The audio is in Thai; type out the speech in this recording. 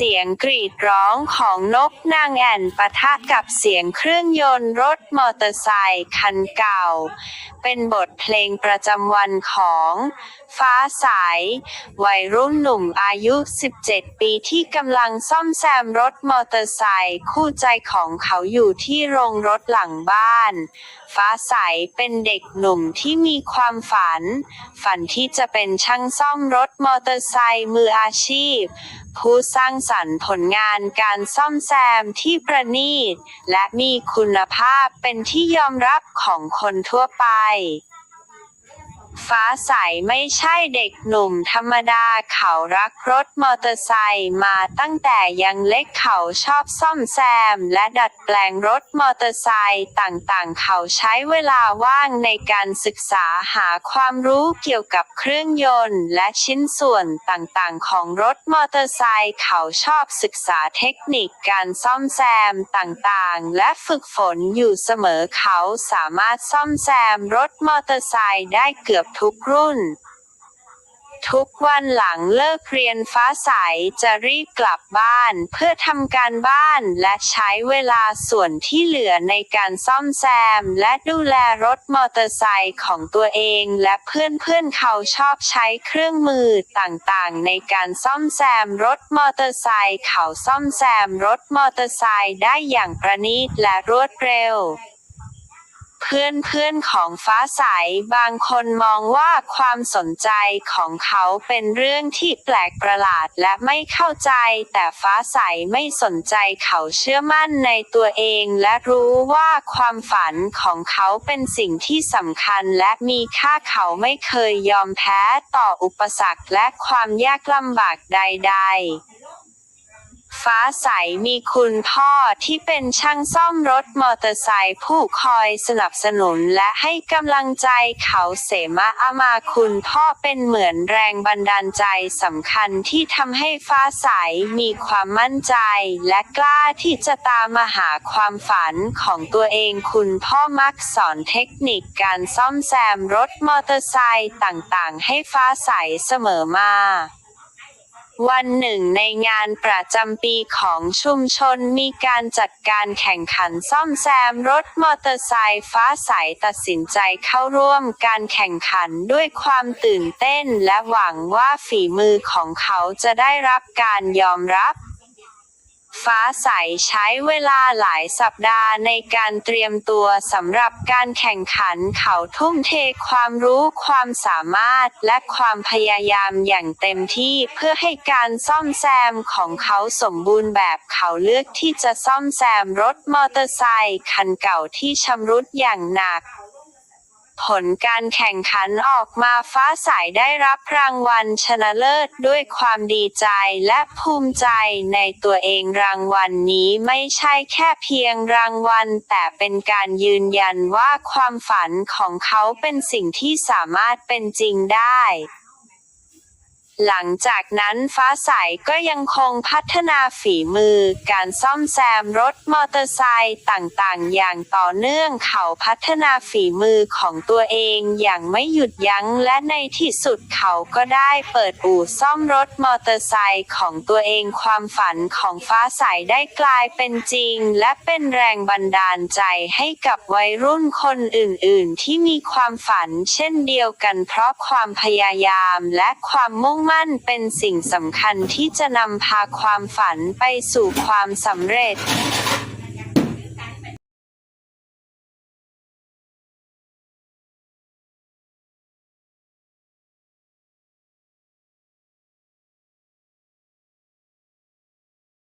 เสียงกรีดร้องของนกนางแอ่นปะทะกับเสียงเครื่องยนต์รถมอเตอร์ไซค์คันเก่า เป็นบทเพลงประจำวันของ ฟ้าใสวัยรุ่นหนุ่มอายุ 17 ปีที่กำลังซ่อมแซมรถมอเตอร์ไซค์คู่ใจของเขาอยู่ที่โรงรถหลังบ้าน ฟ้าใสเป็นเด็กหนุ่มที่มีความฝัน ฝันที่จะเป็นช่างซ่อมรถมอเตอร์ไซค์มืออาชีพ ผู้สร้างสรรค์ผลงานการซ่อมแซมที่ประณีต และมีคุณภาพเป็นที่ยอมรับของคนทั่วไป ฟ้าใสไม่ใช่เด็กหนุ่มธรรมดาเขารักรถมอเตอร์ไซค์มาตั้งแต่ยังเล็กเขาชอบซ่อมแซม และดัดแปลงรถมอเตอร์ไซค์ต่างๆ เขาใช้เวลาว่างในการศึกษาหาความรู้เกี่ยวกับเครื่องยนต์ และชิ้นส่วนต่างๆ ของรถมอเตอร์ไซค์เขาชอบศึกษาเทคนิคการซ่อมแซมต่างๆ และฝึกฝนอยู่เสมอเขาสามารถซ่อมแซมรถมอเตอร์ไซค์ได้เกือบทุกรุ่น ทุกวันหลังเลิกเรียนฟ้าใสจะรีบกลับบ้านเพื่อทำการบ้านและใช้เวลาส่วนที่เหลือในการซ่อมแซม และดูแลรถมอเตอร์ไซค์ของตัวเองและเพื่อนๆเขาชอบใช้เครื่องมือต่างๆ ในการซ่อมแซมรถมอเตอร์ไซค์เขาซ่อมแซมรถมอเตอร์ไซค์ได้อย่างประณีตและรวดเร็ว เพื่อนเพื่อนๆของฟ้าใสบางคนมองว่าความสนใจของเขาเป็นเรื่องที่แปลกประหลาดและไม่เข้าใจ แต่ฟ้าใสไม่สนใจเขาเชื่อมั่นในตัวเอง และรู้ว่าความฝันของเขาเป็นสิ่งที่สำคัญและมีค่าเขาไม่เคยยอมแพ้ต่ออุปสรรคและความยากลำบากใด ๆ ฟ้าใสมีคุณพ่อที่เป็นช่างซ่อมรถมอเตอร์ไซค์ผู้คอยสนับสนุนและให้กำลังใจเขาเสมาอามาคุณพ่อเป็นเหมือนแรงบันดาลใจสำคัญที่ทำให้ฟ้าใสมีความมั่นใจ และกล้าที่จะตามมาหาความฝันของตัวเองคุณพ่อมักสอนเทคนิคการซ่อมแซมรถมอเตอร์ไซค์ต่างๆ ให้ฟ้าใสเสมอมา วันหนึ่งในงานประจำปีของชุมชนมีการจัดการแข่งขันซ่อมแซมรถมอเตอร์ไซค์ฟ้าใสตัดสินใจเข้าร่วมการแข่งขันด้วยความตื่นเต้นและหวังว่าฝีมือของเขาจะได้รับการยอมรับ ฟ้าใสใช้เวลาหลายสัปดาห์ในการเตรียมตัวสำหรับการแข่งขันเขาทุ่มเทความรู้ความสามารถและความพยายามอย่างเต็มที่เพื่อให้การซ่อมแซมของเขาสมบูรณ์แบบเขาเลือกที่จะซ่อมแซมรถมอเตอร์ไซค์คันเก่าที่ชำรุดอย่างหนัก ผลการแข่งขันออกมาฟ้าใสได้รับรางวัลชนะเลิศด้วยความดีใจและภูมิใจในตัวเองรางวัลนนี้ไม่ใช่แค่เพียงรางวัล แต่เป็นการยืนยันว่าความฝันของเขาเป็นสิ่งที่สามารถเป็นจริงได้ หลังจากนั้นฟ้าใสก็ยังคงพัฒนาฝีมือ การซ่อมแซมรถมอเตอร์ไซค์ต่างๆ อย่างต่อเนื่องเขาพัฒนาฝีมือของตัวเองอย่างไม่หยุดยั้งและในที่สุดเขาก็ได้เปิดอู่ซ่อมรถมอเตอร์ไซค์ของตัวเองความฝันของฟ้าใสได้กลายเป็นจริง และเป็นแรงบันดาลใจให้กับวัยรุ่นคนอื่น ๆ ที่มีความฝันเช่นเดียวกันเพราะความพยายามและความมุ่งมั่นเป็นสิ่งสำคัญที่จะนำพาความฝันไปสู่ความสำเร็จ